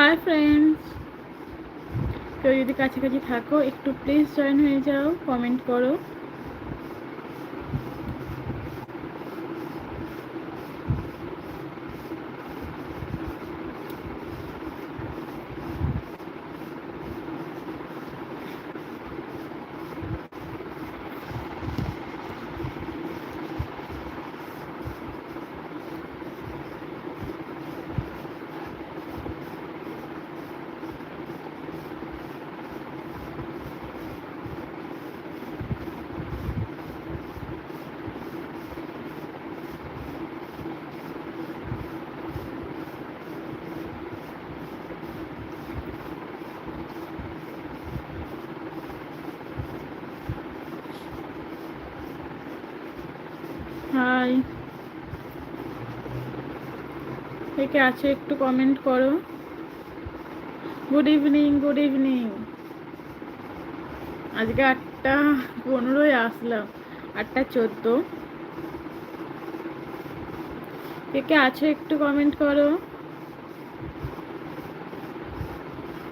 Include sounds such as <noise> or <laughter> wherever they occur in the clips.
Hi friends কেউ যদি কাছাকাছি থাকো একটু প্লিজ জয়েন হয়ে যাও কমেন্ট করো। হাই কে কে আছে একটু কমেন্ট করো? গুড ইভিনিং গুড ইভিনিং আজকে আটটা পনেরোই আসলাম, আটটা চোদ্দ। কে কে আছে একটু কমেন্ট করো?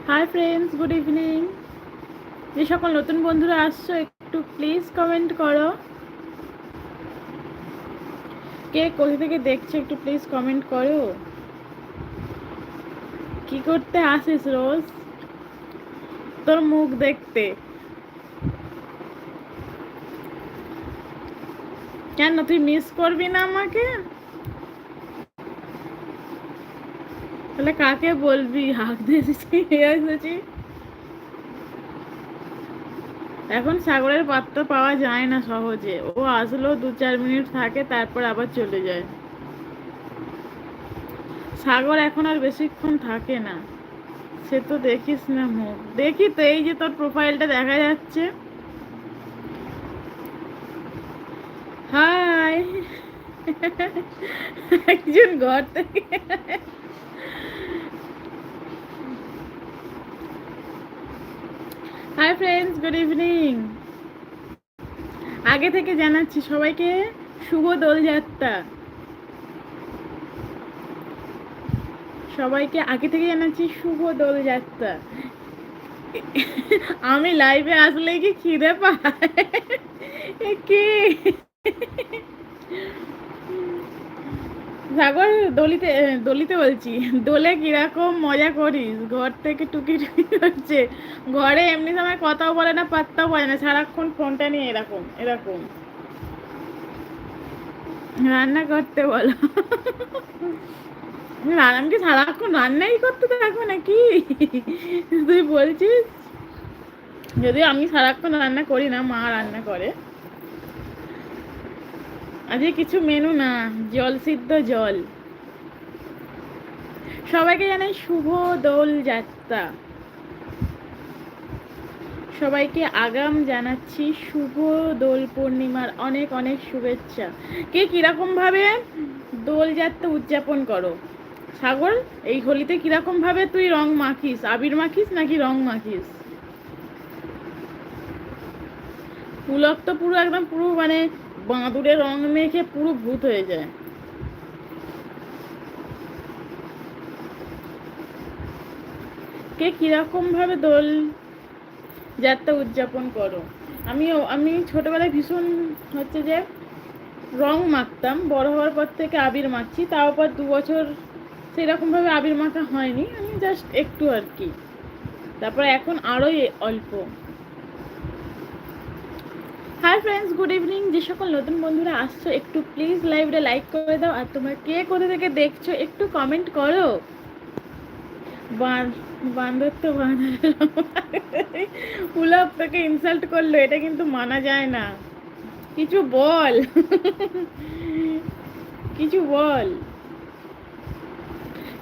হাই ফ্রেন্ডস গুড ইভিনিং যে সকল নতুন বন্ধুরা আসছো, একটু প্লিজ কমেন্ট করো। কে কোথা থেকে দেখছ একটু প্লিজ কমেন্ট করো। কি করতে আসিস রোজ? তোর মুখ দেখতে। কেন তুই মিস করবি না আমাকে? তাহলে কাকে বলবি? হাক দিয়েছি এসেছি এখন সাগরের পাত্তা পাওয়া যায় না সহজে। ও আসলো দু চার মিনিট থাকে, তারপর আবার চলে যায়। সাগর এখন আর বেশিক্ষণ থাকে না। সে তো দেখিস না মুখ। দেখি তো এই যে তোর প্রোফাইলটা দেখা যাচ্ছে। হাই <laughs> একজন ঘর থেকে হাই ফ্রেন্ডস গুড ইভিনিং আগে থেকে জানাচ্ছি সবাইকে শুভ দোলযাত্রা। সবাইকে আগে থেকে জানাচ্ছি শুভ দোলযাত্রা। আমি লাইভে আসলে কি খিদে পায়? কি? সাগর দলিতে দলিতে বলছি, দোলে কীরকম মজা করিস? ঘর থেকে টুকি টুকি ঘরে এমনি সময় কথাও বলে না, পাত্তাও বলে না, সারাক্ষণ ফোনটা নিয়ে এরকম এরকম। রান্না করতে বলো। আমি কি সারাক্ষণ রান্নাই করতে থাকব নাকি? তুই বলছিস? যদিও আমি সারাক্ষণ রান্না করি না, মা রান্না করে। আজকে কিছু মেনু না, জল, সিদ্ধ জল। সবাইকে জানাই শুভ দোল যাত্রা। সবাইকে আগাম জানাচ্ছি শুভ দোল পূর্ণিমার অনেক অনেক শুভেচ্ছা। কে কীরকম ভাবে দোল যাত্রা উদযাপন করো? সাগর, এই হোলিতে কীরকম ভাবে তুই রং মাখিস? আবির মাখিস নাকি রং মাখিস? পুলক তো পুরো একদম পুরো মানে বাঁদুরে রং মেখে পুরো ভূত হয়ে যায়। কে কীরকম ভাবে দোল যাত্রা উদযাপন করো? আমি আমি ছোটবেলায় ভীষণ হচ্ছে যে রং মাখতাম, বড় হওয়ার পর থেকে আবির মাখছি, তাও পর দু বছর সেরকমভাবে আবির মাখা হয়নি, আমি জাস্ট একটু আর কি। তারপর এখন আরোই অল্প। হাই ফ্রেন্ডস গুড ইভিনিং যে সকল নতুন বন্ধুরা আসছো, একটু প্লিজ লাইভটা লাইক করে দাও। আর তোমরা কে কোথা থেকে দেখছ, একটু কমেন্ট করো। বান্দর তো পুলক তোকে ইনসাল্ট করল, এটা কিন্তু মানা যায় না। কিছু বল। কিছু বল।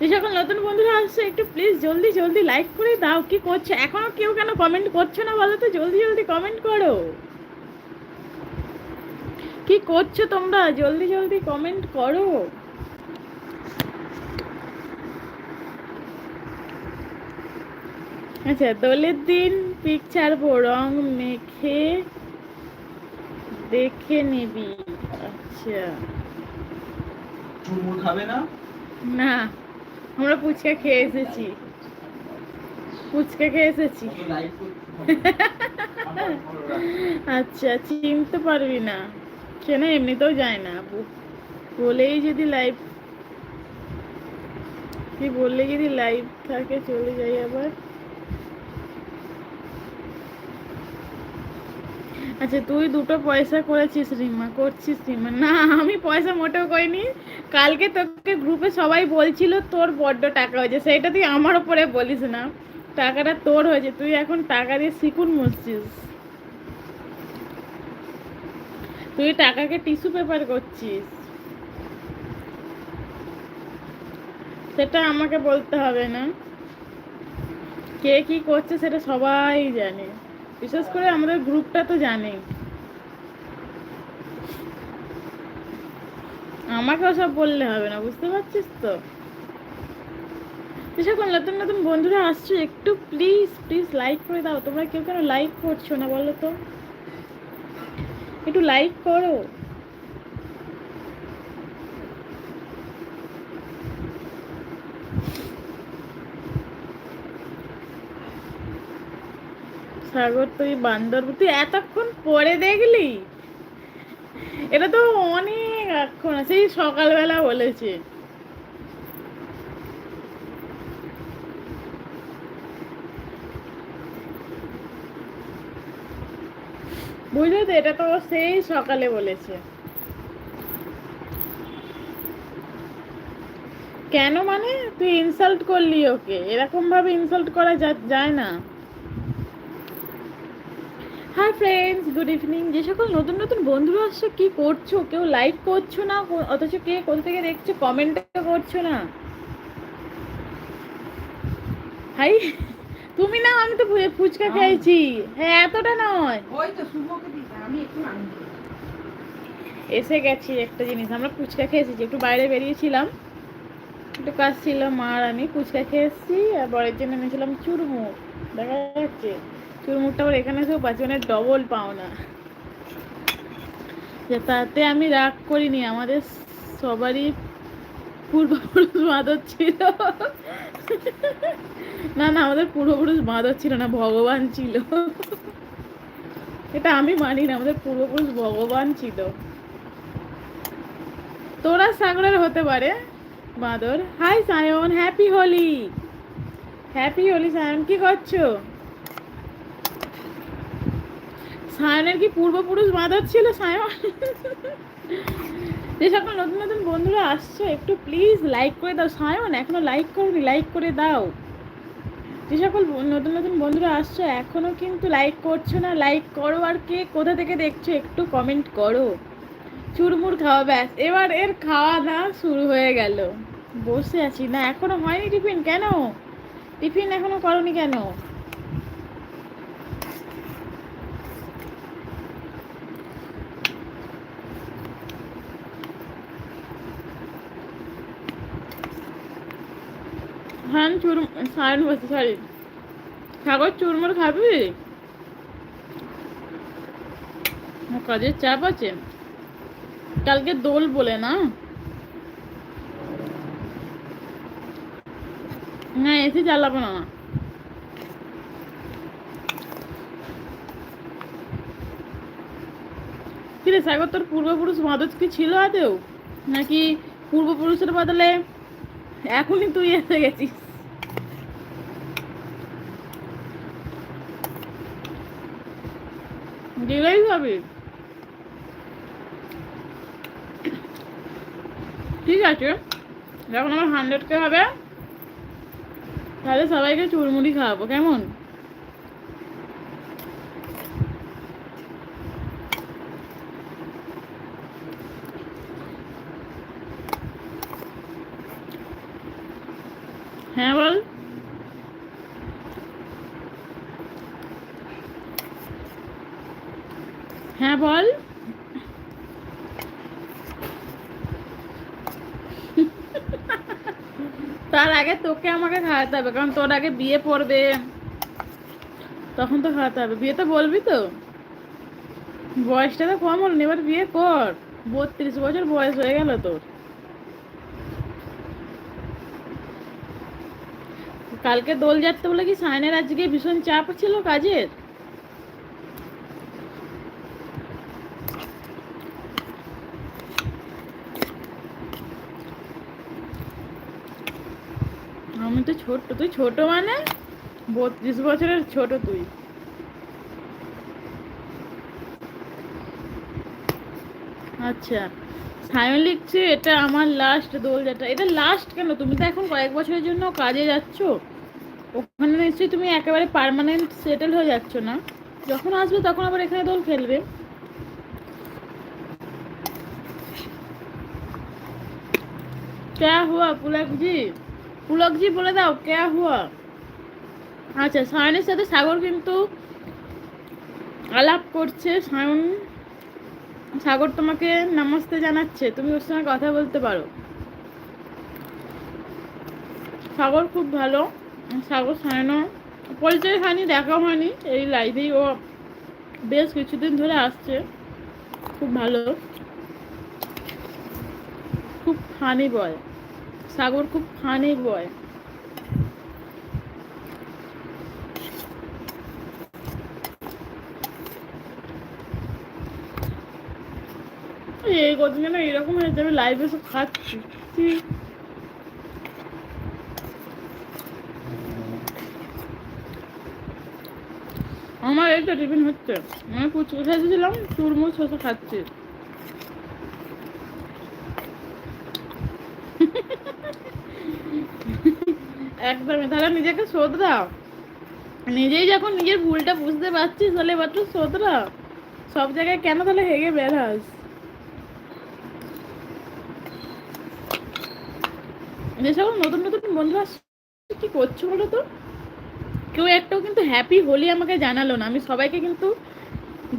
যে সকল নতুন বন্ধুরা আসছে, একটু প্লিজ জলদি জলদি লাইক করে দাও। কি করছ? এখনও কেউ কেন কমেন্ট করছ না বলো তো? জলদি জলদি কমেন্ট করো। কি করছ তোমরা? জলদি জলদি কমেন্ট করো। আচ্ছা দোলের দিন পিক ছাড়বো রং মেখে দেখে নিবি। আচ্ছা। খাবে না? না আমরা ফুচকা খেয়ে এসেছি। ফুচকা খেয়ে এসেছি। <laughs> আচ্ছা চিনতে পারবি না। চেনা, এমনিতেও যায় না আপু। বলেই যদি লাইভ কি বললে যদি লাইভ থাকে, চলে যাই আবার। আচ্ছা তুই দুটো পয়সা করেছিস রিমা, করছিস রিমা? না, আমি পয়সা মোটেও করিনি। কালকে তোকে গ্রুপে সবাই বলছিল তোর বড্ড টাকা হয়েছে। সেইটা তুই আমার উপরে বলিস না। টাকাটা তোর হয়েছে। তুই এখন টাকা দিয়ে শিকুন মুছছিস। তুই টাকাকে টিস্যু পেপার করছিস? সেটা আমাকে বলতে হবে না। কে কি করছে সেটা সবাই জানে। বিশেষ করে আমাদের গ্রুপটা তো জানে। আমাকে ওসব বললে হবে না, বুঝতে পারছিস তো? সকল নতুন নতুন বন্ধুরা আসছো, একটু প্লিজ প্লিজ লাইক করে দাও। তোমরা কেউ কেন লাইক করছ না বলো তো? একটু লাইক করো। সাগর, তুই বান্দর তুই এতক্ষণ পরে দেখলি? এটা তো অনেক এখন সেই সকালবেলা বলেছে। বুঝলি তো, এটা তো সেই সকালে বলেছে। কেন মানে? তুই ইনসাল্ট করলি ওকে। এরকম ভাবে ইনসাল্ট করা যায় না। হাই ফ্রেন্ডস গুড ইভিনিং যে সকল নতুন নতুন বন্ধুরা আসছে, কি করছ? কেউ লাইক করছ না? অথচ কে কোথা থেকে দেখছ? কমেন্ট করছ না। হাই তুমি না আমি তো ফুচকা খেয়েছি হ্যাঁ এতটা নয়। ওই তো আমি একটু এসে গেছি একটা জিনিস আমরা ফুচকা খেয়েছি একটু বাইরে বেরিয়েছিলাম। একটু কাজ ছিল মা আর আমি ফুচকা খেয়ে এসেছি আর বরের জন্য এনেছিলাম চুরমুর দেখা যাচ্ছে চুরমুরটা আবার এখানে এসেও পাচ্ছি মানে ডবল পাওনা। যে তাতে আমি রাগ করিনি আমাদের সবারই পূর্বপুরুষ বাঁদর ছিল। না না, আমাদের পূর্বপুরুষ বাঁদর ছিল না, ভগবান ছিল। এটা আমি মানি না, আমাদের পূর্বপুরুষ ভগবান ছিল। তোরা সাগরের হতে পারে, বাঁদর। Hi Sayan happy Holi happy Holi Sayan কি করছ? সায়নের কি পূর্বপুরুষ বাঁদর ছিল সায়ন যে সকল নতুন নতুন বন্ধুরা আসছো, একটু প্লিজ লাইক করে দাও। সায়ন, এখনও লাইক করনি লাইক করে দাও। যে সকল নতুন নতুন বন্ধুরা আসছো, এখনও কিন্তু লাইক করছ না। লাইক করো আর কে কোথা থেকে দেখছ, একটু কমেন্ট করো। চুরমুর খাওয়া, ব্যাস। এবার এর খাওয়া দাওয়া শুরু হয়ে গেল। বসে আছি। না, এখনও হয়নি টিফিন? কেন? টিফিন এখনও করনি কেন? হ্যাঁ চুর সায়ন বসে সরি সাগর চুরমুর খাবি? কাজের চাপ আছে। কালকে দোল বলে না? না, এসি চালাবো না। কিরে সাগর, তোর পূর্বপুরুষ মাদত কি ছিল আদেও নাকি পূর্বপুরুষের বদলে এখনই তুই এসে গেছিস? দিলেই হবে। ঠিক আছে, যখন আমার হান্ড্রেড কে হবে, তাহলে সবাইকে চুরমুড়ি খাওয়াবো, কেমন? হ্যাঁ বল। হ্যাঁ বল। তার আগে তোকে আমাকে খাওয়াতে হবে, কারণ তোর আগে বিয়ে পড়বে। তখন তো খাওয়াতে হবে। বিয়ে তো বলবি তো? বয়সটা তো কম হলো এবার বিয়ে কর। বত্রিশ বছর বয়স হয়ে গেল তোর। কালকে দোল যাত্রা বলে কি সাইনের আজকে ভীষণ চাপ ছিল কাজের আমি তো ছোট তুই ছোট মানে বত্রিশ বছরের ছোট তুই আচ্ছা সায়ন লিখছে এটা আমার লাস্ট দোলযাত্রা এটা লাস্ট কেন তুমি তো এখন কয়েক বছরের জন্য কাজে যাচ্ছ ওখানে নিশ্চয়ই তুমি একেবারে পার্মানেন্ট সেটেল হয়ে যাচ্ছ না যখন আসবে তখন আবার এখানে দোল খেলবে क्या हुआ पुलक जी পুলকজি বলে দাও, কে হুয়া? আচ্ছা সায়নের সাথে সাগর কিন্তু আলাপ করছে। সায়ন, সাগর তোমাকে নামাজতে জানাচ্ছে। তুমি ওর সঙ্গে কথা বলতে পারো। সাগর খুব ভালো। সাগর, সায়নও পরিচয় হয়নি, দেখাও হয়নি। এই লাইভেই ও বেশ কিছুদিন ধরে আসছে। খুব ভালো। খুব ফানি বয় সাগর খুব ফানি বয়। এই কতদিন না এরকম হয়েছে আমি লাইভে সব খাচ্ছি। আমার এই তো টিফিন হচ্ছে। আমি পুচকু খাইছিলাম চুরমুচ শসা খাচ্ছি। একদমই তাহলে নিজেকে শোধ দাও নিজেই যখন নিজের ভুলটা বুঝতে পারছিস, তাহলে এবার তো শোধ সব জায়গায় কেন তাহলে হেগে বেড়াস যে সকল নতুন নতুন বন্ধু আসছে, কি করছ বলো তো? কেউ একটাও কিন্তু হ্যাপি হোলি আমাকে জানালো না। আমি সবাইকে কিন্তু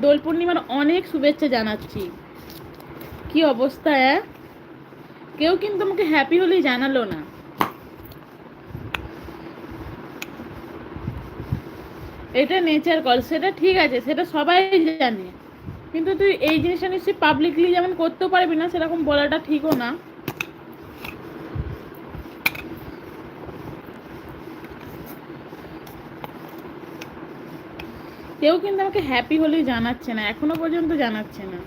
দোল পূর্ণিমার অনেক শুভেচ্ছা জানাচ্ছি। কি অবস্থা কেউ কিন্তু আমাকে হ্যাপি হোলি জানালো না। এটা নেচার কল সেটা ঠিক আছে, সেটা সবাই জানে। কিন্তু তুই এই জিনিসটা নিশ্চয়ই পাবলিকলি যেমন করতেও পারবি না, সেরকম বলাটা ঠিকও না। কেউ কিন্তু আমাকে হ্যাপি হলেই জানাচ্ছে না, এখনও পর্যন্ত জানাচ্ছে না।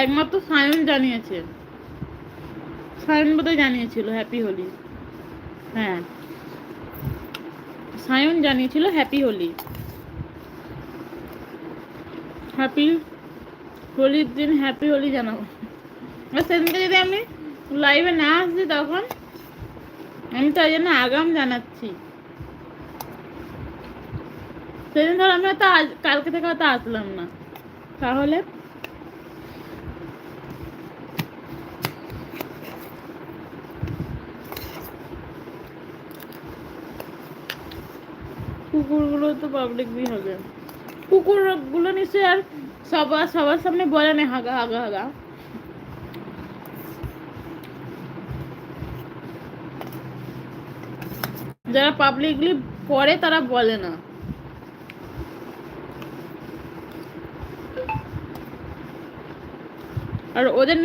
একমাত্র সায়ন জানিয়েছে। সায়ন বোধহয় জানিয়েছিল হ্যাপি হোলি হ্যাঁ। সায়ন জানিয়েছিল হ্যাপি হোলি হ্যাপি হোলির দিন হ্যাপি হোলি জানাব। আর সেদিনকে যদি আমি লাইভে না আসছি তখন, আমি তো ওই জন্য আগাম জানাচ্ছি। সেদিন ধর আমি হয়তো কালকে থেকে হয়তো আসলাম না। তাহলে কুকুরগুলো তো পাবলিকই হবে। কুকুরগুলো নিশ্চয়ই আর সবার সবার সামনে বলে না, হাগা হাগা হাগা। যারা পাবলিকলি পড়ে তারা বলে না। আর ওদের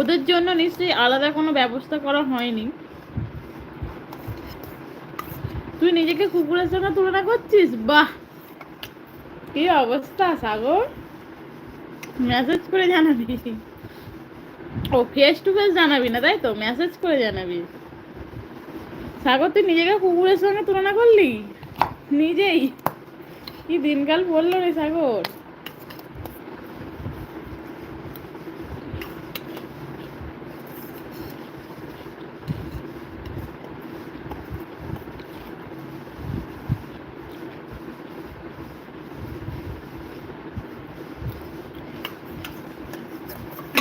ওদের জন্য নিশ্চয়ই আলাদা কোনো ব্যবস্থা করা হয়নি। তুই নিজেকে কুকুরের সঙ্গে তুলনা করছিস? বাহ! কি অবস্থা, সাগর? মেসেজ করে জানাবি? ও ফেস টু ফেস জানাবি না, তাই তো? মেসেজ করে জানাবি। সাগর, তুই নিজেকে কুকুরের সঙ্গে তুলনা করলি? নিজেই। কি দিনকাল বলল রে সাগর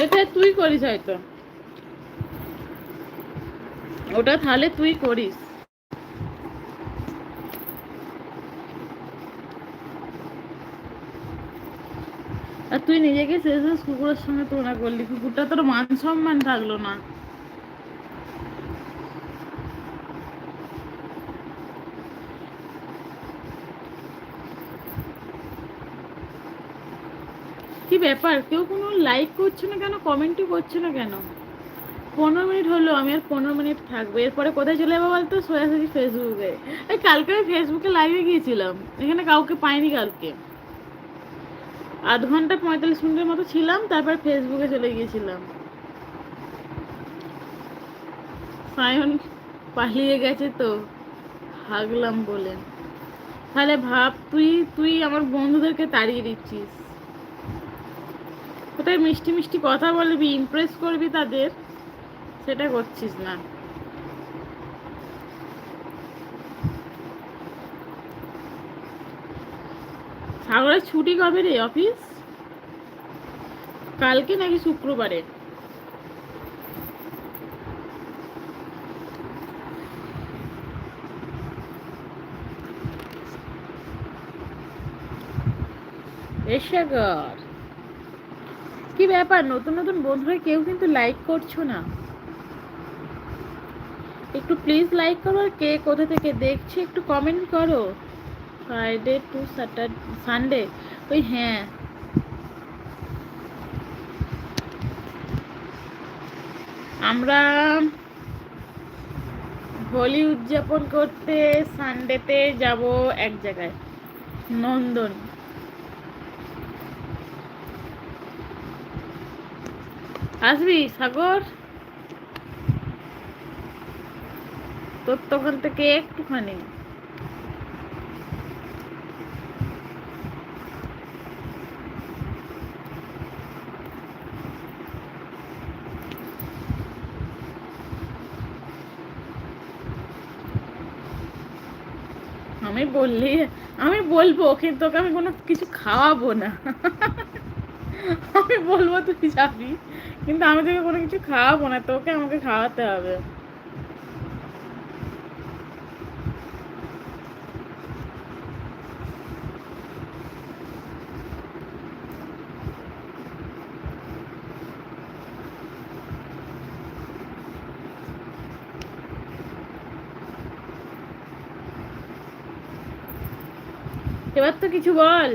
এটা তুই করিস হয়তো। ওটা তাহলে তুই করিস। আর তুই নিজেকে শেষ শেষ কুকুরের সঙ্গে তুলনা করলি, কুকুরটা তোর মান সম্মান থাকল না। কি ব্যাপার? কেউ কোনো লাইক করছে না কেন? কমেন্টই করছে না কেন? পনেরো মিনিট হলো, আমি আর পনেরো মিনিট থাকব। এরপরে কোথায় চলে যাব বলতো? সোজাসুজি ফেসবুকে এই কালকে আমি ফেসবুকে লাইভে গিয়েছিলাম। এখানে কাউকে পাইনি কালকে। আধ ঘণ্টা পঁয়তাল্লিশ মিনিটের মতো ছিলাম, তারপর ফেসবুকে চলে গিয়েছিলাম। সায়ন পালিয়ে গেছে তো। হাগলাম বলে। তাহলে ভাব, তুই তুই আমার বন্ধুদেরকে তাড়িয়ে দিচ্ছিস। কোথায় মিষ্টি মিষ্টি কথা বলবি ইমপ্রেস করবি তাদের, সেটা করছিস না। সাগরের ছুটি কবে রে, অফিস? কালকে নাকি শুক্রবারে? এসাগর কি ব্যাপার? নতুন নতুন বন্ধুরা কেউ কিন্তু লাইক করছ না। একটু প্লিজ লাইক করো আর কে কোথা থেকে দেখছে একটু কমেন্ট করো। ফ্রাইডে টু স্যাটারডে সানডে ওই হ্যাঁ। আমরা হোলি উদযাপন করতে সানডেতে যাব এক জায়গায়, নন্দন। আসবি, সাগর? তোর তখন থেকে একটুখানি। আমি বললি, আমি বলব, কিন্তু তোকে আমি কোনো কিছু খাওয়াবো না। আমি বলব, তুই যাবি। কিন্তু আমি তোকে কোনো কিছু খাওয়াবো না, তোকে আমাকে খাওয়াতে হবে। এবার তো কিছু বল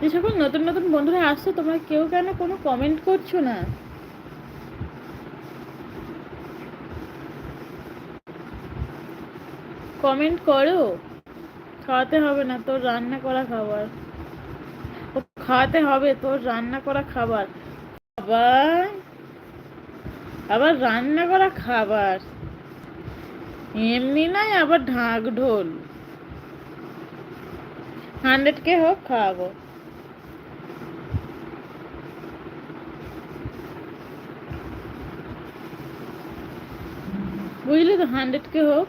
যে সকল নতুন নতুন বন্ধুরা আসছো, তোমরা কেউ কেন কোনো কমেন্ট করছ না? কমেন্ট করো। খাওয়াতে হবে না, তোর রান্না করা খাবার। খাওয়াতে হবে, তোর রান্না করা খাবার। আবার? আবার রান্না করা খাবার। এমনি নাই আবার ঢাক ঢোল। হান্ড্রেড কে হোক, খাওয়াবো। বুঝলি তো হান্ড্রেড কে হোক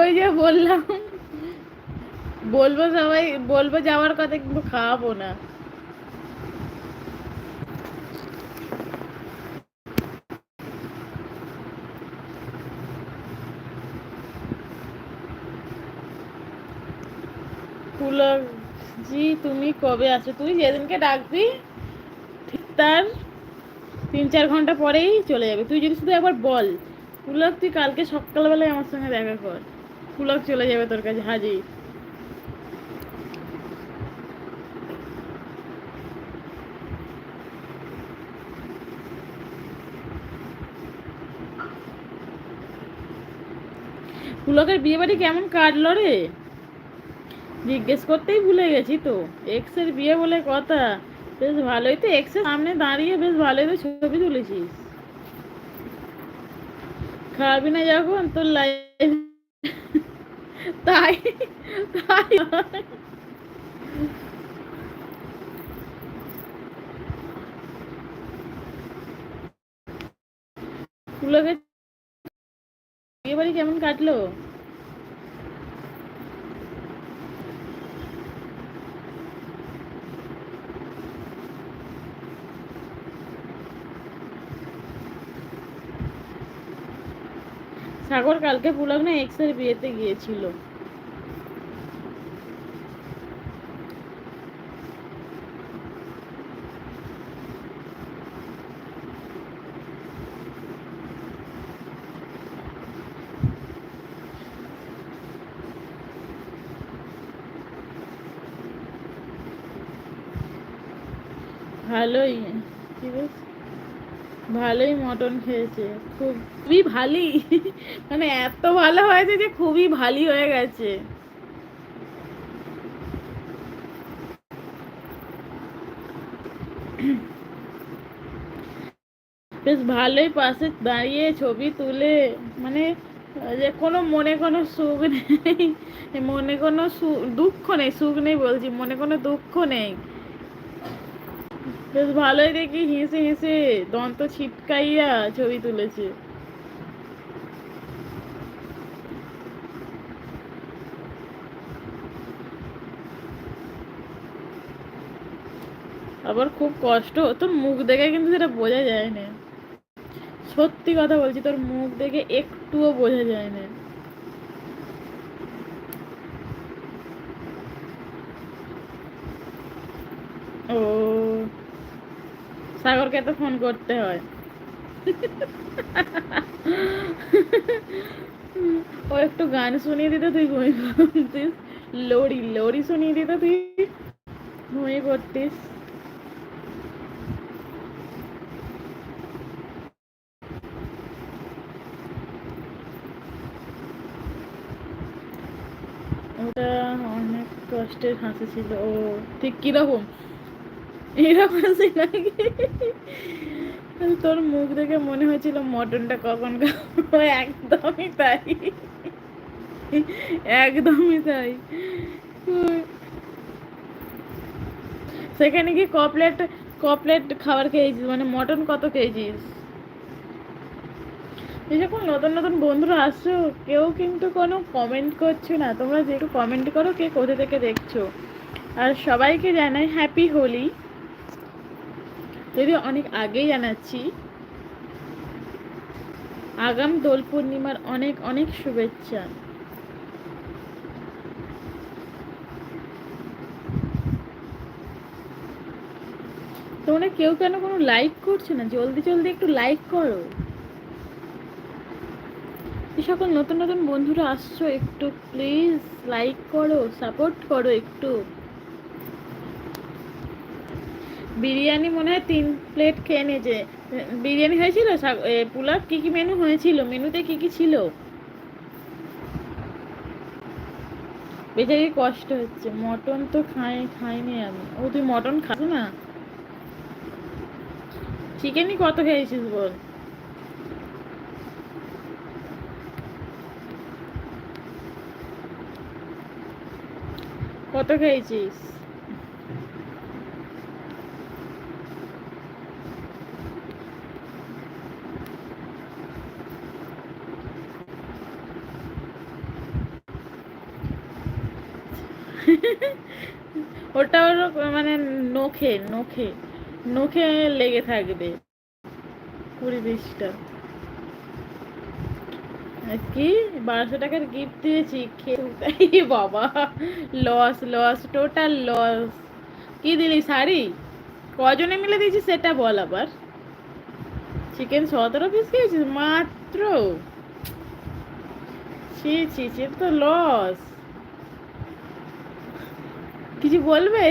ওই যে বললাম, বলব সবাই, বলব যাওয়ার কথা কিন্তু খাওয়াবো না পুলক জি তুমি কবে আসো তুই যেদিনকে ডাকবি, ঠিক তার তিন চার ঘণ্টা পরেই চলে যাবে। তুই যদি শুধু একবার বল, পুলক, তুই কালকে সকালবেলায় আমার সঙ্গে দেখা কর। পুলক চলে যাবে তোর কাছে, হাজির। পুলকের বিয়ে বাড়ি কেমন কাটলো রে? জিজ্ঞেস করতেই ভুলে গেছি তো। এক্সের বিয়ে বলে কথা। বেশ ভালোই তো এক্সের সামনে দাঁড়িয়ে বেশ ভালোই তো ছবি তুলেছিস। খাবি না যখন তোর লাইফ <laughs> তাই তাই বিয়ে বাড়ি কেমন কাটলো? সাগর কালকে পুলক না এক্সের বিয়েতে গিয়েছিল। ভালোই। ভালোই মটন খেয়েছে, খুব, খুবই ভালি। মানে এত ভালো হয়েছে যে খুবই ভালি হয়ে গেছে। বেশ ভালোই পাশে দাঁড়িয়ে ছবি তুলে মানে যে কোনো মনে কোনো সুখ নেই, মনে কোনো দুঃখ নেই, সুখ নেই বলছি, মনে কোনো দুঃখ নেই। বেশ ভালোই দেখি হেসে হেসে দন্ত ছিটকাইয়া ছবি তুলেছে। আবার খুব কষ্ট, তোর মুখ দেখে কিন্তু সেটা বোঝা যায় না। সত্যি কথা বলছি, তোর মুখ দেখে একটুও বোঝা যায় না ও সাগরকে তো ফোন করতে হয়। ও একটু গান শুনিয়ে দিতে তুই ঘুমিয়ে পড়তিস। লোরি লোরি শুনিয়ে দিতে তুই ঘুমিয়ে পড়তিস। ওটা অনেক কষ্টের হাসি ছিল। ও ঠিক কীরকম? এরকম নাকি? তোর মুখ দেখে মনে হয়েছিল মটনটা কখন একদমই তাই। একদমই তাই। সেখানে কি কপলেট কপলেট খাবার খেয়েছিস? মানে মটন কত খেয়েছিস? যখন নতুন নতুন বন্ধুরা আসছো, কেউ কিন্তু কোনো কমেন্ট করছ না। তোমরা যে একটু কমেন্ট করো, কে কোথা থেকে দেখছ? আর সবাইকে জানাই হ্যাপি হোলি যদি অনেক আগেই জানাচ্ছি, আগাম দোল পূর্ণিমার অনেক অনেক শুভেচ্ছা। তোমরা কেউ কেন কোনো লাইক করছ না? জলদি জলদি একটু লাইক করো। সকল নতুন নতুন বন্ধুরা আসছো একটু প্লিজ লাইক করো সাপোর্ট করো একটু। বিরিয়ানি মনে হয় তিন প্লেট খেয়ে নিয়েছে। বিরিয়ানি হয়েছিল? পোলাও কি কি মেনু হয়েছিল? মেনুতে কি কি ছিল? বেচারি কষ্ট হচ্ছে। মটন তো খাই, খাইনি আমি। ও, তুই মটন খাস না। চিকেনই কত খেয়েছিস বল? কত খেয়েছিস? ওটা ওর মানে নখে নখে নখে লেগে থাকবে। কুড়ি বিশটা। কি, বারোশো টাকার গিফট দিয়েছি, খেয়ে বাবা লস লস টোটাল লস কি দিলি শাড়ি? কজনে মিলে দিয়েছি সেটা বল আবার। চিকেন সতেরো পিস খেয়েছিস? মাত্র? ছি ছি ছি তো লস কিছু বলবে?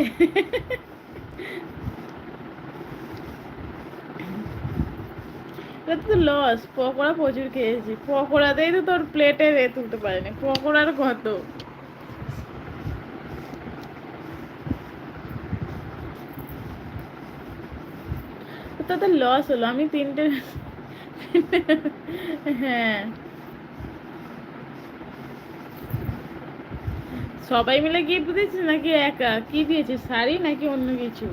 তো লস পকোড়া প্রচুর খেয়েছি। পকোড়াতেই তো তোর প্লেটে রে তুলতে পারিনি। পকোড়ার কত? তাতে লস হলো। আমি তিনটে হ্যাঁ। সবাই মিলে গিফট দিয়েছিস নাকি একা? কি দিয়েছিস, শাড়ি নাকি অন্য কিছু?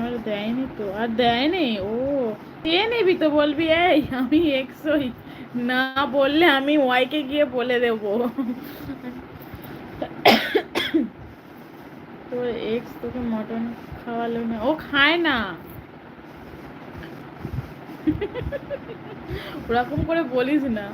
আর দেয়নি তো, আর দেয়নি? ও দিয়ে নিবি তো বলবি? এই, আমি এক্সই। না বললে আমি ওয়াইকে গিয়ে বলে দেবো। <coughs> তোর এক্স তোকে মটন খাওয়ালো না। ও খায় না। ওরকম করে বলিস না।